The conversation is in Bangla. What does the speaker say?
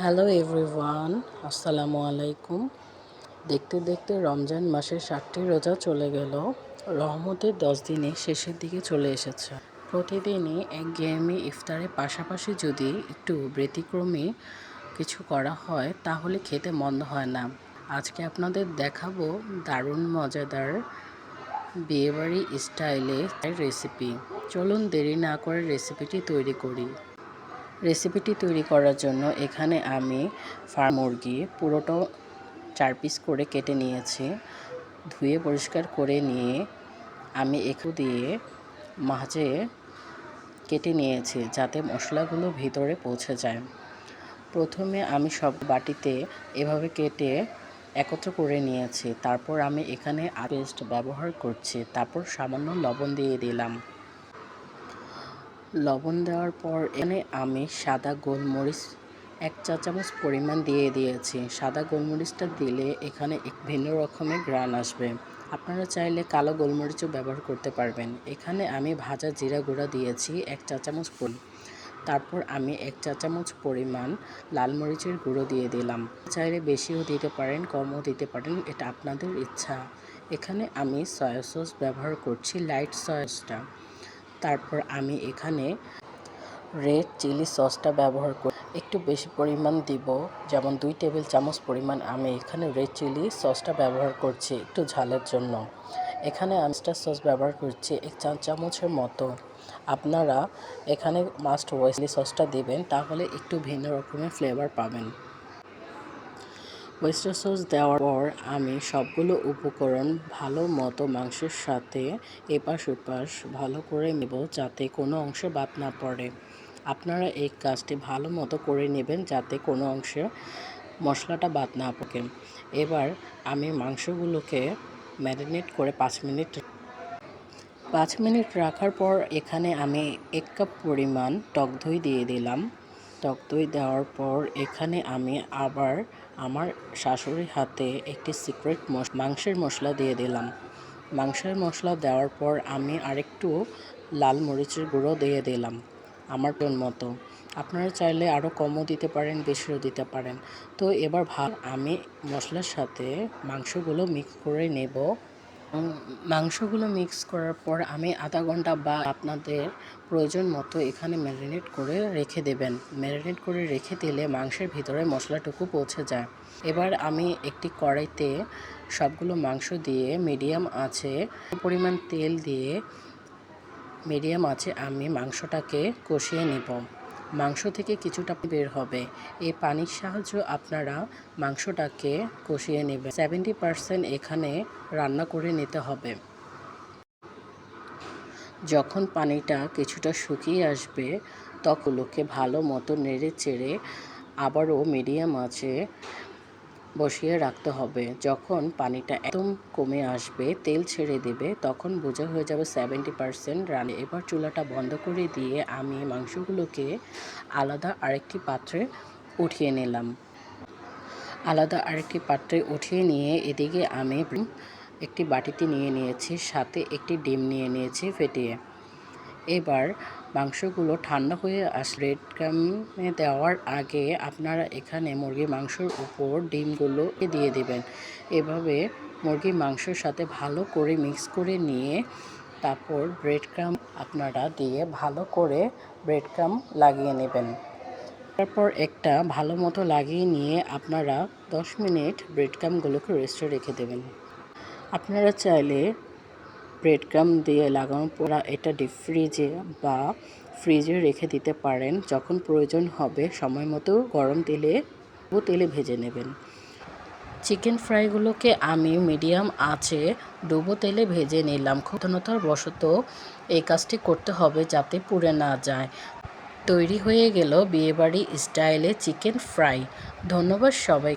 হ্যালো এভরিওয়ান আসসালামু আলাইকুম দেখতে দেখতে রমজান মাসের ষাটটি রোজা চলে গেল। রহমতের দশ দিনে শেষের দিকে চলে এসেছে। প্রতিদিনই এক গেমে ইফতারের পাশাপাশি যদি একটু ব্যতিক্রমী কিছু করা হয়, তাহলে খেতে মন্দ হয় না। আজকে আপনাদের দেখাবো দারুণ মজাদার বিয়েবাড়ি স্টাইলে রেসিপি চলুন দেরি না করে রেসিপিটি তৈরি করি। রেসিপিটি তৈরি করার জন্য এখানে আমি ফার্ম মুরগি পুরোটা চার পিস করে কেটে নিয়েছি। ধুয়ে পরিষ্কার করে নিয়ে আমি একটু দিয়ে মাঝে কেটে নিয়েছি যাতে মশলাগুলো ভিতরে পৌঁছে যায়। প্রথমে আমি সব বাটিতে এভাবে কেটে একত্র করে নিয়েছি। তারপর আমি এখানে পেস্ট ব্যবহার করছি। তারপর সামান্য লবণ দিয়ে দিলাম। লবণ দেওয়ার পর এখানে আমি সাদা গোলমরিচ এক চা চামচ পরিমাণ দিয়ে দিয়েছি। সাদা গোলমরিচটা দিলে এখানে এক ভিন্ন রকমের গ্রান আসবে। আপনারা চাইলে কালো গোলমরিচও ব্যবহার করতে পারবেন। এখানে আমি ভাজা জিরা গুঁড়া দিয়েছি এক চা চামচ তারপর আমি এক চা চামচ পরিমাণ লাল মরিচের গুঁড়ো দিয়ে দিলাম। চাইলে বেশিও দিতে পারেন, কমও দিতে পারেন, এটা আপনাদের ইচ্ছা। এখানে আমি সয়া সস ব্যবহার করছি, লাইট সয়াসটা তারপর আমি এখানে রেড চিলি সসটা ব্যবহার করি। একটু বেশি পরিমাণ দিব, যেমন দুই টেবিল চামচ পরিমাণ আমি এখানে রেড চিলি সসটা ব্যবহার করছি একটু ঝালের জন্য। এখানে আমস্টার সস ব্যবহার করছি এক চা চামচের মতো। আপনারা এখানে মাস্ট ওয়েসলি সসটা দিবেন, তাহলে একটু ভিন্ন রকমের ফ্লেভার পাবেন। ওয়েস্টার সস দেওয়ার পর আমি সবগুলো উপকরণ ভালো মতো মাংসের সাথে এপাশ ওপাশ ভালো করে নেব যাতে কোনো অংশে বাদ না পড়ে। আপনারা এই কাজটি ভালো মতো করে নেবেন যাতে কোনো অংশে মশলাটা বাদ না পড়ে। এবার আমি মাংসগুলোকে ম্যারিনেট করে পাঁচ মিনিট পাঁচ মিনিট রাখার পর এখানে আমি এক কাপ পরিমাণ টক দই দিয়ে দিলাম। টক দই দেওয়ার পর এখানে আমি আবার আমার শাশুড়ির হাতে একটি সিক্রেট মাংসের মশলা দিয়ে দিলাম। মাংসের মশলা দেওয়ার পর আমি আরেকটু লাল মরিচের গুঁড়ো দিয়ে দিলাম আমার মতো। আপনারা চাইলে আরও কমও দিতে পারেন, বেশিও দিতে পারেন। তো এবার ভাত আমি মশলার সাথে মাংসগুলো মিক্স করে নেব। মাংসগুলো মিক্স করার পর আমি আধা ঘণ্টা বা আপনাদের প্রয়োজন মতো এখানে ম্যারিনেট করে রেখে দেবেন। ম্যারিনেট করে রেখে দিলে মাংসের ভিতরে মশলাটুকু পৌঁছে যায়। এবার আমি একটি কড়াইতে সবগুলো মাংস দিয়ে মিডিয়াম আছে পরিমাণ তেল দিয়ে মিডিয়াম আছে আমি মাংসটাকে কষিয়ে নেব। মাংস থেকে কিছুটা বের হবে। এই পানির সাহায্য আপনারা মাংসটাকে কষিয়ে নেবেন। সেভেন্টি পারসেন্ট এখানে রান্না করে নিতে হবে। যখন পানিটা কিছুটা শুকিয়ে আসবে, তখন তখনগুলোকে ভালো মতো নেড়ে চেড়ে আবারও মিডিয়াম আছে বসিয়ে রাখতে হবে। যখন পানিটা একদম কমে আসবে, তেল ছেড়ে দেবে, তখন বোঝা হয়ে যাবে সেভেন্টি পারসেন্ট রানে। এবার চুলাটা বন্ধ করে দিয়ে আমি মাংসগুলোকে আলাদা আরেকটি পাত্রে উঠিয়ে নিলাম। আলাদা আরেকটি পাত্রে উঠিয়ে নিয়ে এদিকে আমি একটি বাটিতে নিয়ে নিয়েছি, সাথে একটি ডিম নিয়ে নিয়েছি ফেটিয়ে। এবার মাংসগুলো ঠান্ডা হয়ে আস, রেড ক্রামে দেওয়ার আগে আপনারা এখানে মুরগির মাংসর উপর ডিমগুলো দিয়ে দেবেন। এভাবে মুরগির মাংসর সাথে ভালো করে মিক্স করে নিয়ে তারপর ব্রেড ক্রাম আপনারা দিয়ে ভালো করে ব্রেড ক্রাম লাগিয়ে নেবেন। তারপর একটা ভালো মতো লাগিয়ে নিয়ে আপনারা দশ মিনিট ব্রেড ক্রামগুলোকে রেস্টে রেখে দেবেন। আপনারা চাইলে ব্রেড ক্রাম দিয়ে লাগানোর পর এটা ডিপ ফ্রিজে বা ফ্রিজে রেখে দিতে পারেন। যখন প্রয়োজন হবে, সময় মতো গরম তেলে ও তেলে ভেজে নেবেন। চিকেন ফ্রাইগুলোকে আমি মিডিয়াম আঁচে ডুবো তেলে ভেজে নিলাম। ক্ষতনতার বশত এই কাজটি করতে হবে যাতে পুড়ে না যায়। তৈরি হয়ে গেল বিয়েবাড়ি স্টাইলে চিকেন ফ্রাই। ধন্যবাদ সবাই